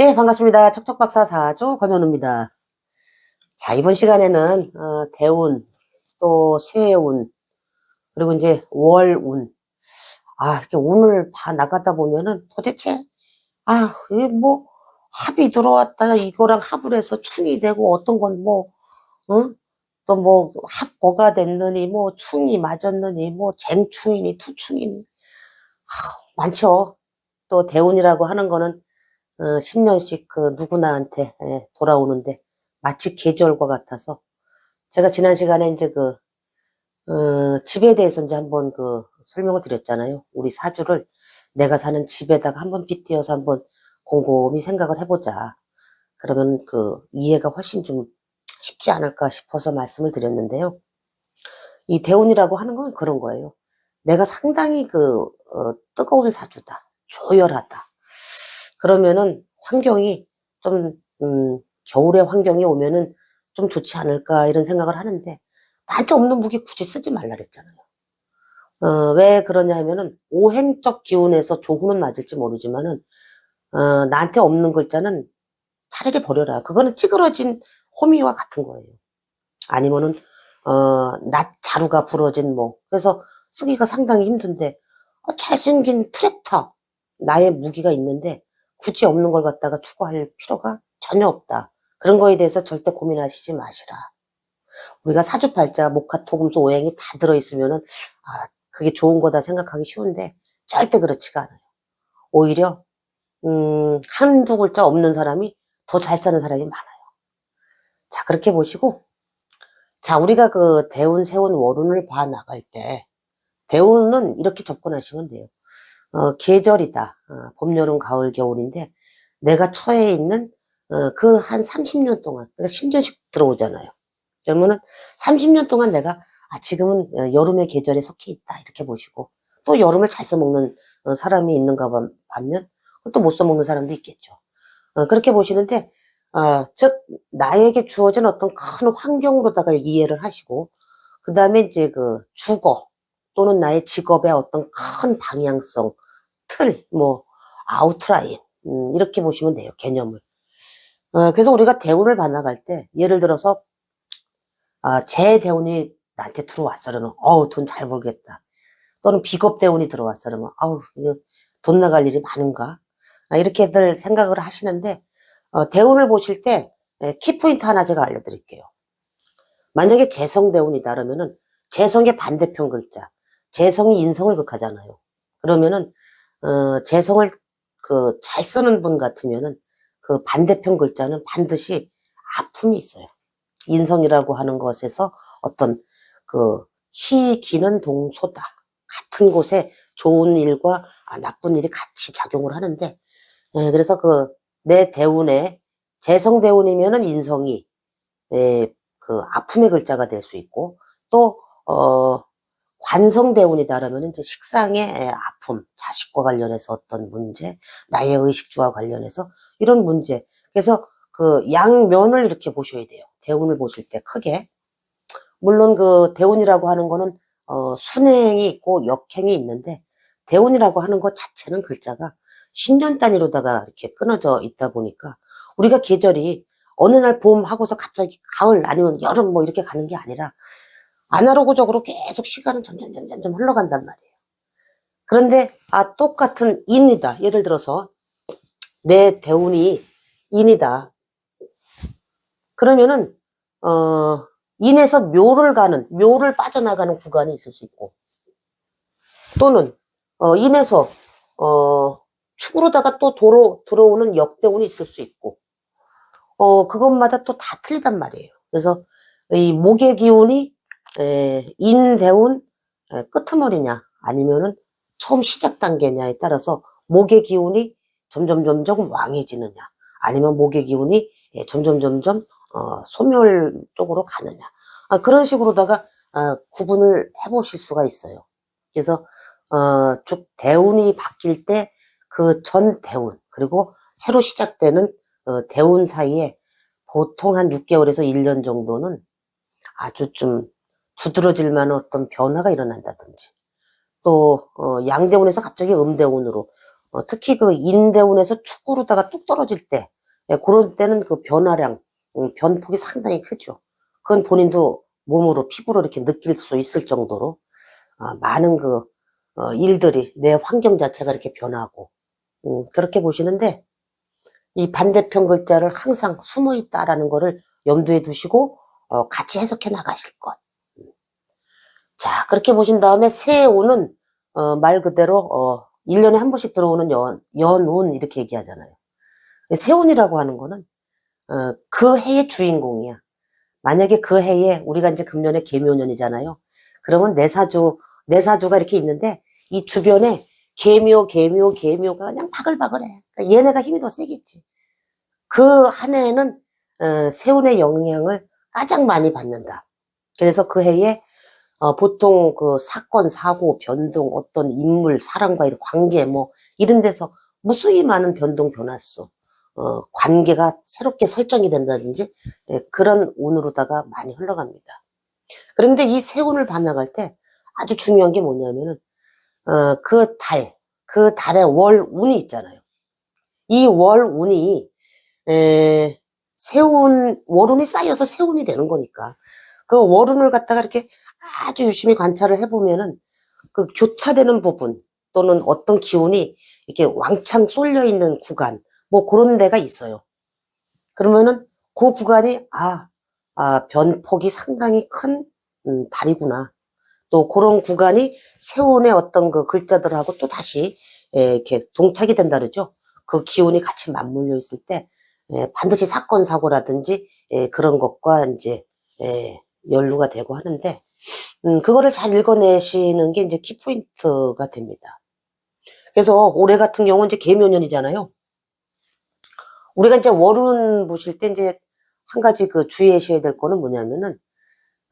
네, 반갑습니다. 척척박사 4조 권현우입니다. 자, 이번 시간에는, 어, 대운, 또 세운, 그리고 이제 월운. 아, 이렇게 운을 봐 나가다 보면은 도대체, 아, 이게 뭐, 합이 들어왔다, 이거랑 합을 해서 충이 되고, 어떤 건 뭐, 응? 또 뭐, 합고가 됐느니, 뭐, 충이 맞았느니, 뭐, 쟁충이니, 투충이니. 하, 많죠. 또 대운이라고 하는 거는 어, 10년씩 그 누구나한테 예, 돌아오는데 마치 계절과 같아서 제가 지난 시간에 이제 그 어, 집에 대해서 이제 한번 그 설명을 드렸잖아요. 우리 사주를 내가 사는 집에다가 한번 빗대어서 한번 곰곰이 생각을 해보자. 그러면 그 이해가 훨씬 좀 쉽지 않을까 싶어서 말씀을 드렸는데요. 이 대운이라고 하는 건 그런 거예요. 내가 상당히 그 어, 뜨거운 사주다, 조열하다. 그러면은 환경이 좀, 음, 겨울에 환경이 오면은 좀 좋지 않을까 이런 생각을 하는데 나한테 없는 무기 굳이 쓰지 말라 그랬잖아요. 어, 왜 그러냐 하면은 오행적 기운에서 조구는 맞을지 모르지만은 어, 나한테 없는 글자는 차라리 버려라. 그거는 찌그러진 호미와 같은 거예요. 아니면은 어, 낫 자루가 부러진 뭐 그래서 쓰기가 상당히 힘든데 어, 잘생긴 트랙터 나의 무기가 있는데 굳이 없는 걸 갖다가 추구할 필요가 전혀 없다. 그런 거에 대해서 절대 고민하시지 마시라. 우리가 사주팔자, 목화, 토금수, 오행이 다 들어있으면 은, 아, 그게 좋은 거다 생각하기 쉬운데, 절대 그렇지가 않아요. 오히려, 음, 한두 글자 없는 사람이 더 잘 사는 사람이 많아요. 자, 그렇게 보시고, 자, 우리가 그 대운, 세운, 월운을 봐 나갈 때, 대운은 이렇게 접근하시면 돼요. 어, 계절이다. 어, 봄, 여름, 가을, 겨울인데 내가 처해 있는 어, 그 한 30년 동안 그러니까 10년씩 들어오잖아요. 그러면은 30년 동안 내가 아, 지금은 어, 여름의 계절에 속해 있다 이렇게 보시고 또 여름을 잘 써먹는 어, 사람이 있는가 반- 반면 또 못 써먹는 사람도 있겠죠. 어, 그렇게 보시는데 어, 즉 나에게 주어진 어떤 큰 환경으로다가 이해를 하시고 그 다음에 이제 그 주거 또는 나의 직업의 어떤 큰 방향성, 틀, 뭐, 아웃라인, 음, 이렇게 보시면 돼요, 개념을. 어, 그래서 우리가 대운을 받아갈 때, 예를 들어서, 아, 제 대운이 나한테 들어왔어, 그러면, 어우, 돈 잘 벌겠다. 또는 비겁 대운이 들어왔어, 그러면, 이거 돈 나갈 일이 많은가? 아, 이렇게들 생각을 하시는데, 어, 대운을 보실 때, 예, 키포인트 하나 제가 알려드릴게요. 만약에 재성 대운이다, 그러면은, 재성의 반대편 글자, 재성이 인성을 극하잖아요. 그러면은 어, 재성을 그 잘 쓰는 분 같으면은 그 반대편 글자는 반드시 아픔이 있어요. 인성이라고 하는 것에서 어떤 그 희기는 동소다. 같은 곳에 좋은 일과 아, 나쁜 일이 같이 작용을 하는데 예, 그래서 그 내 대운에 재성 대운이면은 인성이 예, 그 아픔의 글자가 될 수 있고 또 어, 관성대운이다 그러면 이제 식상의 아픔, 자식과 관련해서 어떤 문제, 나의 의식주와 관련해서 이런 문제. 그래서 그 양면을 이렇게 보셔야 돼요. 대운을 보실 때 크게. 물론 그 대운이라고 하는 거는 어, 순행이 있고 역행이 있는데 대운이라고 하는 것 자체는 글자가 10년 단위로다가 이렇게 끊어져 있다 보니까 우리가 계절이 어느 날 봄 하고서 갑자기 가을 아니면 여름 뭐 이렇게 가는 게 아니라 아날로그적으로 계속 시간은 점점 점점 점 흘러간단 말이에요. 그런데 아 똑같은 인이다. 예를 들어서 내 대운이 인이다. 그러면은 어 인에서 묘를 가는 묘를 빠져나가는 구간이 있을 수 있고 또는 어 인에서 어 축으로다가 또 도로 들어오는 역대운이 있을 수 있고 어 그것마다 또 다 틀리단 말이에요. 그래서 이 목의 기운이 에, 인대운 에, 끄트머리냐 아니면은 처음 시작 단계냐에 따라서 목의 기운이 점점 점점 왕해지느냐 아니면 목의 기운이 예, 점점 점점 어, 소멸 쪽으로 가느냐 아, 그런 식으로다가 아, 구분을 해보실 수가 있어요. 그래서 어, 쭉 대운이 바뀔 때 그 전 대운 그리고 새로 시작되는 어, 대운 사이에 보통 한 6개월에서 1년 정도는 아주 좀 두드러질 만한 어떤 변화가 일어난다든지 또 어, 양대운에서 갑자기 음대운으로 어, 특히 그 인대운에서 축구로다가 뚝 떨어질 때, 예, 그런 때는 그 변화량, 음, 변폭이 상당히 크죠. 그건 본인도 몸으로, 피부로 이렇게 느낄 수 있을 정도로, 어, 많은 그, 어, 일들이, 내 환경 자체가 이렇게 변하고, 음, 그렇게 보시는데, 이 반대편 글자를 항상 숨어 있다라는 거를 염두에 두시고, 어, 같이 해석해 나가실 것. 음. 자, 그렇게 보신 다음에 새해운은, 어, 말 그대로, 어, 1년에 한 번씩 들어오는 연, 연운, 이렇게 얘기하잖아요. 새운이라고 하는 거는, 어, 그 해의 주인공이야. 만약에 그 해에 우리가 이제 금년에 개묘년이잖아요. 그러면 내사주, 내사주가 이렇게 있는데 이 주변에 개묘, 개묘, 개묘가 그냥 바글바글해. 그러니까 얘네가 힘이 더 세겠지. 그 한 해에는 어, 세운의 영향을 가장 많이 받는다. 그래서 그 해에 어, 보통 그 사건, 사고, 변동, 어떤 인물, 사람과의 관계 뭐 이런 데서 무수히 많은 변동, 변화수, 어, 관계가 새롭게 설정이 된다든지 예, 그런 운으로다가 많이 흘러갑니다. 그런데 이 세운을 반나갈 때 아주 중요한 게 뭐냐면은 어, 그 달, 그 달의 월 운이 있잖아요. 이 월 운이 에, 세운 월운이 쌓여서 세운이 되는 거니까 그 월운을 갖다가 이렇게 아주 유심히 관찰을 해보면은 그 교차되는 부분 또는 어떤 기운이 이렇게 왕창 쏠려 있는 구간 뭐 그런 데가 있어요. 그러면은 그 구간이 아, 아 변폭이 상당히 큰 음, 달이구나. 또 그런 구간이 세운의 어떤 그 글자들하고 또 다시 에, 이렇게 동착이 된다 그러죠. 그 기운이 같이 맞물려 있을 때 에, 반드시 사건 사고라든지 에, 그런 것과 이제 에, 연루가 되고 하는데 음, 그거를 잘 읽어내시는 게 이제 키포인트가 됩니다. 그래서 올해 같은 경우는 이제 개묘년이잖아요. 우리가 이제 월운 보실 때 이제 한 가지 그 주의하셔야 될 거는 뭐냐면은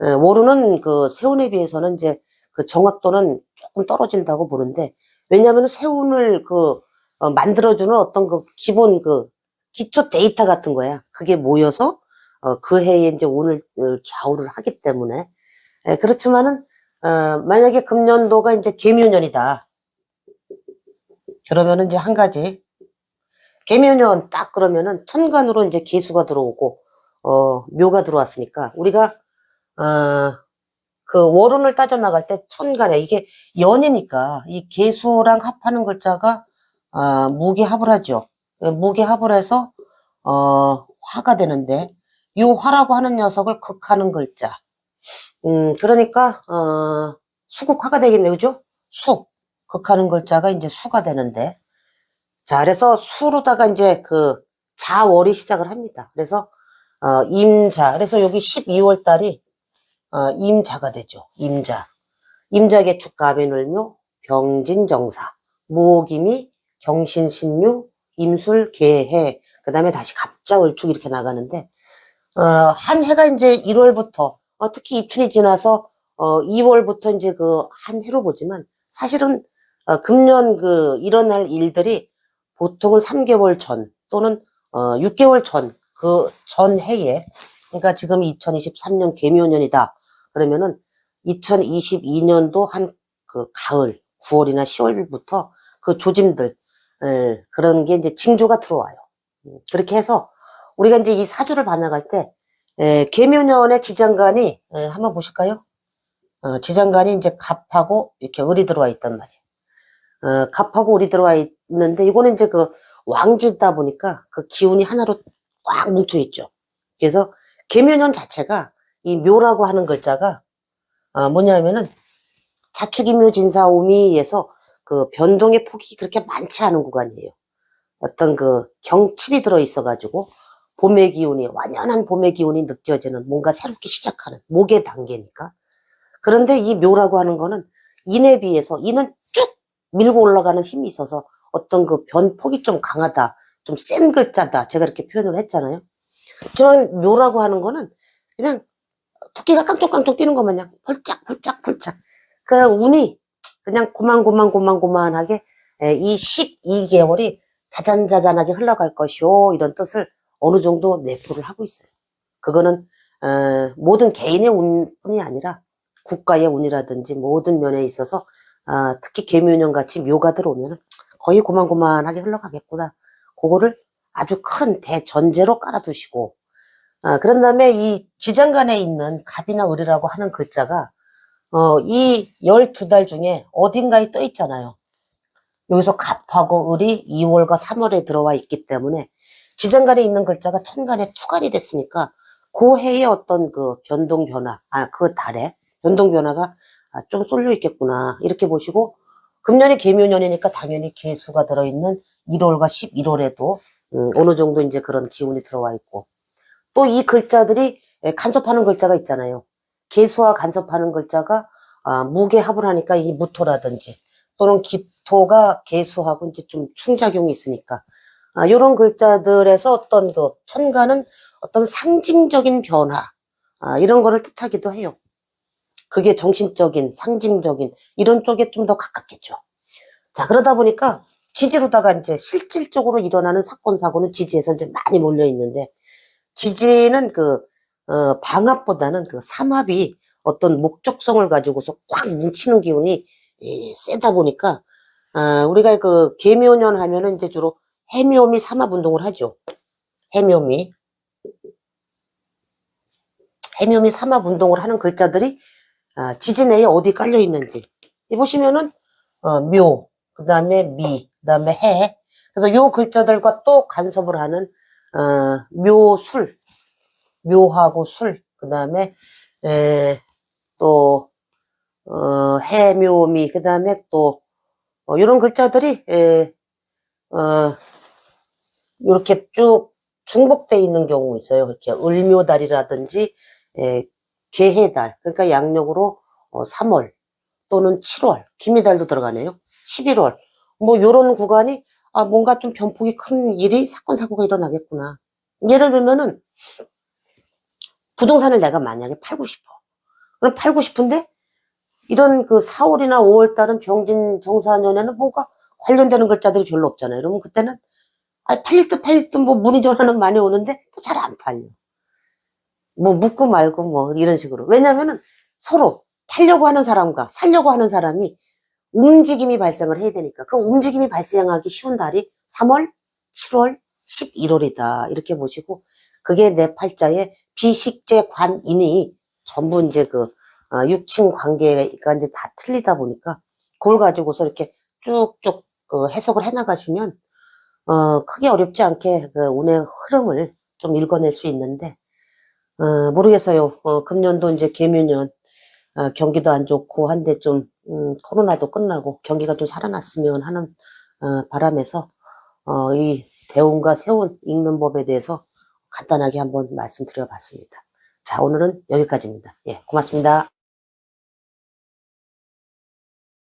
에, 월운은 그 세운에 비해서는 이제 그 정확도는 조금 떨어진다고 보는데 왜냐하면 세운을 그 어, 만들어주는 어떤 그 기본 그 기초 데이터 같은 거야. 그게 모여서 어, 그 해에 이제 운을 어, 좌우를 하기 때문에 에, 그렇지만은 어, 만약에 금년도가 이제 개묘년이다. 그러면은 이제 한 가지 개묘년 딱 그러면은 천간으로 이제 개수가 들어오고 어 묘가 들어왔으니까 우리가 어 그 월운을 따져 나갈 때 천간에 이게 연이니까 이 개수랑 합하는 글자가 아 무게합을 하죠. 예, 무게합을 해서 어 화가 되는데 이 화라고 하는 녀석을 극하는 글자. 음 그러니까 어 수국화가 되겠네 그죠? 수 극하는 글자가 이제 수가 되는데 자, 그래서 수로다가 이제 그 자월이 시작을 합니다. 그래서 어, 임자. 그래서 여기 12월 달이 어, 임자가 되죠. 임자. 임자개축 가변을묘 병진정사 무오김이 경신신유 임술 개해 그 다음에 다시 갑자 을축 이렇게 나가는데 어, 한 해가 이제 1월부터 어, 특히 입춘이 지나서 어, 2월부터 이제 그 한 해로 보지만 사실은 어, 금년 그 일어날 일들이 보통은 3개월 전 또는 어 6개월 전 그 전 해에 그러니까 지금 2023년 개묘년이다. 그러면은 2022년도 한 그 가을 9월이나 10월부터 그 조짐들 에, 그런 게 이제 징조가 들어와요. 음, 그렇게 해서 우리가 이제 이 사주를 반영할 때 에, 개묘년의 지장간이 에, 한번 보실까요? 어, 지장간이 이제 갑하고 이렇게 을이 들어와 있단 말이에요. 어, 갑하고 을이 들어와 있는데 이거는 이제 그 왕지다 보니까 그 기운이 하나로 꽉 뭉쳐 있죠. 그래서 개묘년 자체가 이 묘라고 하는 글자가 어, 뭐냐면은 자축이묘 진사오미에서 그 변동의 폭이 그렇게 많지 않은 구간이에요. 어떤 그 경칩이 들어 있어 가지고 봄의 기운이 완연한 봄의 기운이 느껴지는 뭔가 새롭게 시작하는 목의 단계니까. 그런데 이 묘라고 하는 거는 인에 비해서 이는 쭉 밀고 올라가는 힘이 있어서 어떤 그 변폭이 좀 강하다, 좀 센 글자다. 제가 이렇게 표현을 했잖아요. 하지만 묘라고 하는 거는 그냥 토끼가 깡총깡총 뛰는 것 마냥 펄짝 펄짝 펄짝. 그 운이 그냥 고만고만고만고만하게 에, 이 12개월이 자잔자잔하게 흘러갈 것이오 이런 뜻을 어느 정도 내포를 하고 있어요. 그거는 어, 모든 개인의 운뿐이 아니라 국가의 운이라든지 모든 면에 있어서 아, 특히 개묘년 같이 묘가 들어오면 거의 고만고만하게 흘러가겠구나. 그거를 아주 큰 대전제로 깔아두시고, 아, 그런 다음에 이 지장간에 있는 갑이나 을이라고 하는 글자가, 어, 이 12달 중에 어딘가에 떠 있잖아요. 여기서 갑하고 을이 2월과 3월에 들어와 있기 때문에 지장간에 있는 글자가 천간에 투간이 됐으니까 그 해의 어떤 그 변동 변화, 아, 그 달에 변동 변화가 아, 좀 쏠려 있겠구나. 이렇게 보시고 금년이 개묘년이니까 당연히 개수가 들어있는 1월과 11월에도 음, 어느 정도 이제 그런 기운이 들어와 있고 또 이 글자들이 에, 간섭하는 글자가 있잖아요. 개수와 간섭하는 글자가 아, 무게합을 하니까 이 무토라든지 또는 기토가 개수하고 이제 좀 충작용이 있으니까 아, 이런 글자들에서 어떤 그 천간은 어떤 상징적인 변화 아, 이런 거를 뜻하기도 해요. 그게 정신적인 상징적인 이런 쪽에 좀 더 가깝겠죠. 자 그러다 보니까 지지로다가 이제 실질적으로 일어나는 사건 사고는 지지에서 이제 많이 몰려 있는데 지지는 그 어, 방합보다는 그 삼합이 어떤 목적성을 가지고서 꽉 뭉치는 기운이 이, 세다 보니까 아, 우리가 그 개묘년 하면은 이제 주로 해묘미 삼합 운동을 하죠. 해묘미. 해묘미 삼합 운동을 하는 글자들이 아, 지지 내에 어디 깔려 있는지. 이 보시면은 어, 묘, 그 다음에 미, 그 다음에 해. 그래서 요 글자들과 또 간섭을 하는 어, 묘술, 묘하고 술, 그 다음에 또 어, 해묘미, 그 다음에 또 어, 이런 글자들이 에, 어, 이렇게 쭉 중복돼 있는 경우 있어요. 이렇게 을묘달이라든지 에, 개해달, 그러니까 양력으로 어, 3월 또는 7월, 기미달도 들어가네요. 11월, 뭐 요런 구간이 아 뭔가 좀 변폭이 큰 일이 사건 사고가 일어나겠구나. 예를 들면은 부동산을 내가 만약에 팔고 싶어. 그럼 팔고 싶은데 이런 그 4월이나 5월 달은 병진 정사년에는 뭐가 관련되는 글자들이 별로 없잖아요. 그러면 그때는 아, 팔릴 듯 팔릴 듯뭐 문의 전화는 많이 오는데 또 잘 안 팔려. 뭐 묻고 말고 뭐 이런 식으로. 왜냐면은 서로 팔려고 하는 사람과 살려고 하는 사람이 움직임이 발생을 해야 되니까 그 움직임이 발생하기 쉬운 달이 3월, 7월, 11월이다. 이렇게 보시고 그게 내 팔자의 비식재 관인이 전부 이제 그 어, 육친 관계가 이제 다 틀리다 보니까 그걸 가지고서 이렇게 쭉쭉 그 해석을 해 나가시면 어, 크게 어렵지 않게 그 운의 흐름을 좀 읽어낼 수 있는데 어, 모르겠어요. 어, 금년도 이제 개묘년 어, 경기도 안 좋고 한데 좀 음, 코로나도 끝나고 경기가 좀 살아났으면 하는 어, 바람에서 어, 이 대운과 세운 읽는 법에 대해서 간단하게 한번 말씀드려 봤습니다. 자 오늘은 여기까지입니다. 예, 고맙습니다.